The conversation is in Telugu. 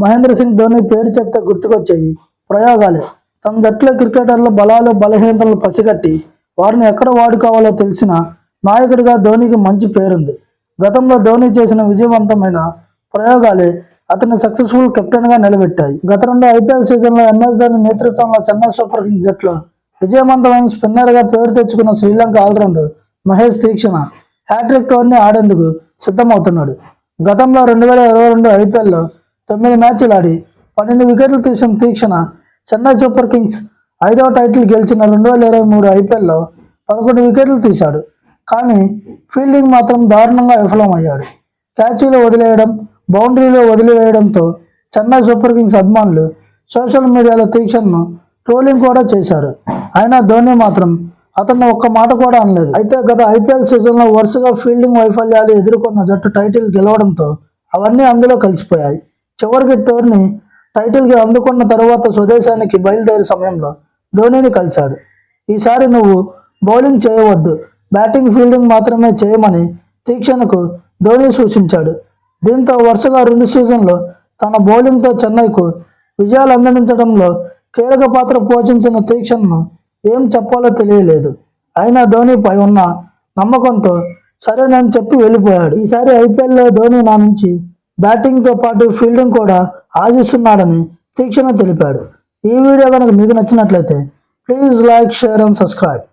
మహేంద్ర సింగ్ ధోని పేరు చెప్తే గుర్తుకొచ్చేవి. ప్రయోగాలే. తన జట్ల క్రికెటర్ల బలాలు బలహీనతలను పసిగట్టి వారిని ఎక్కడ వాడుకోవాలో తెలిసిన నాయకుడిగా ధోనికి మంచి పేరుంది. గతంలో ధోని చేసిన విజయవంతమైన ప్రయోగాలే అతన్ని సక్సెస్ఫుల్ కెప్టెన్గా నిలబెట్టాయి. గత రెండు ఐపీఎల్ సీజన్లో ఎంఎస్ ధోని నేతృత్వంలో చెన్నై సూపర్ కింగ్స్ జట్లో విజయవంతమైన స్పిన్నర్గా పేరు తెచ్చుకున్న Sri Lanka allrounder Mahesh Theekshana hattrick tourney ఆడేందుకు సిద్ధమవుతున్నాడు. గతంలో రెండు వేల ఇరవై రెండు ఐపీఎల్లో తొమ్మిది మ్యాచ్లు ఆడి పన్నెండు వికెట్లు తీసిన తీక్షణ చెన్నై సూపర్ కింగ్స్ ఐదవ టైటిల్ గెలిచిన రెండు వేల ఇరవై మూడు ఐపీఎల్లో పదకొండు వికెట్లు తీశాడు. కానీ ఫీల్డింగ్ మాత్రం దారుణంగా విఫలమయ్యాడు. క్యాచీలు వదిలేయడం బౌండరీలో వదిలివేయడంతో చెన్నై సూపర్ కింగ్స్ అభిమానులు సోషల్ మీడియాలో తీక్షణను ట్రోలింగ్ కూడా చేశారు. అయినా ధోని మాత్రం అతను ఒక్క మాట కూడా అనలేదు. అయితే గత ఐపీఎల్ సీజన్లో వరుసగా ఫీల్డింగ్ వైఫల్యాలు ఎదుర్కొన్న జట్టు టైటిల్ గెలవడంతో అవన్నీ అందులో కలిసిపోయాయి. చివరికి టోర్నీ టైటిల్కి అందుకున్న తరువాత స్వదేశానికి బయలుదేరే సమయంలో ధోనిని కలిశాడు. ఈసారి నువ్వు బౌలింగ్ చేయవద్దు. బ్యాటింగ్ ఫీల్డింగ్ మాత్రమే చేయమని తీక్షణకు ధోని సూచించాడు. దీంతో వరుసగా రెండు సీజన్లో తన బౌలింగ్తో చెన్నైకు విజయాలు అందించడంలో కీలక పాత్ర పోషించిన తీక్షణను ఏం చెప్పాలో తెలియలేదు. అయినా ధోనిపై ఉన్న నమ్మకంతో సరేనని చెప్పి వెళ్ళిపోయాడు. ఈసారి ఐపీఎల్లో ధోని నా నుంచి బ్యాటింగ్తో పాటు ఫీల్డింగ్ కూడా ఆశిస్తున్నాడని తీక్షణ తెలిపాడు. ఈ వీడియో కనుక మీకు నచ్చినట్లయితే please like share and subscribe.